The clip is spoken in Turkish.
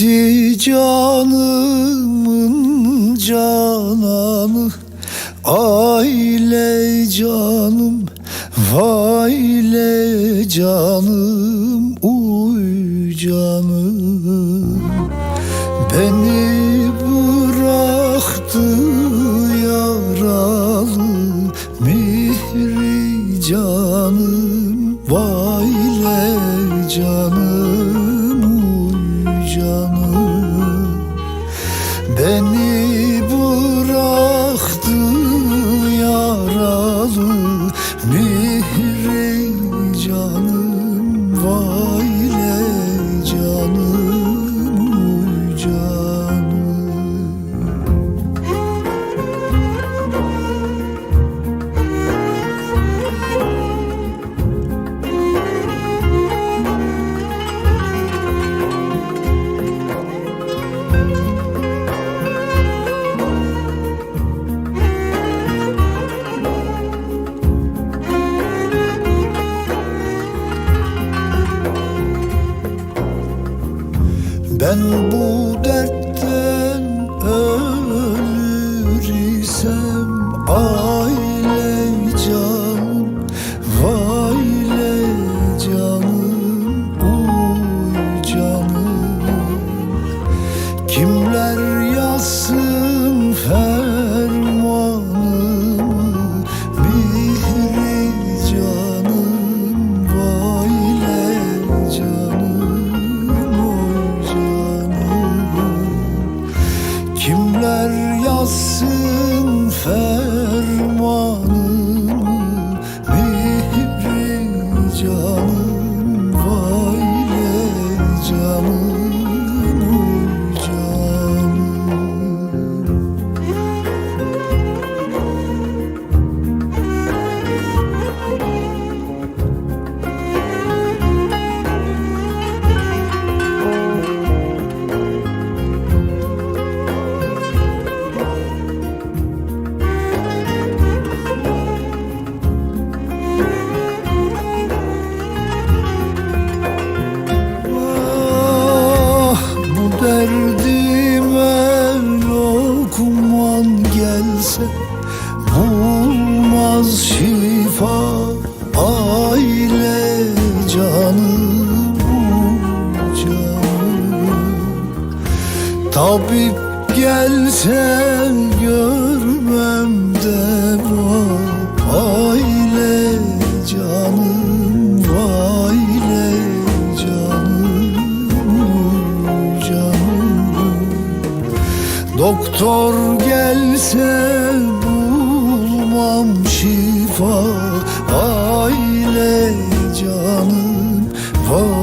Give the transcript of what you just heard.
Gitti canımın cananı Aile canım Vayle canım Uy canım. Beni bıraktı yaralı Mihri canım Vayle canım. Beni bıraktı yaralı Mihri canım Vaile Ben bu dertten ölür isem Aile gelse Bulmaz şifa aile canım canım Tabip gelse Doktor gelse bulmam şifa Aile canım var.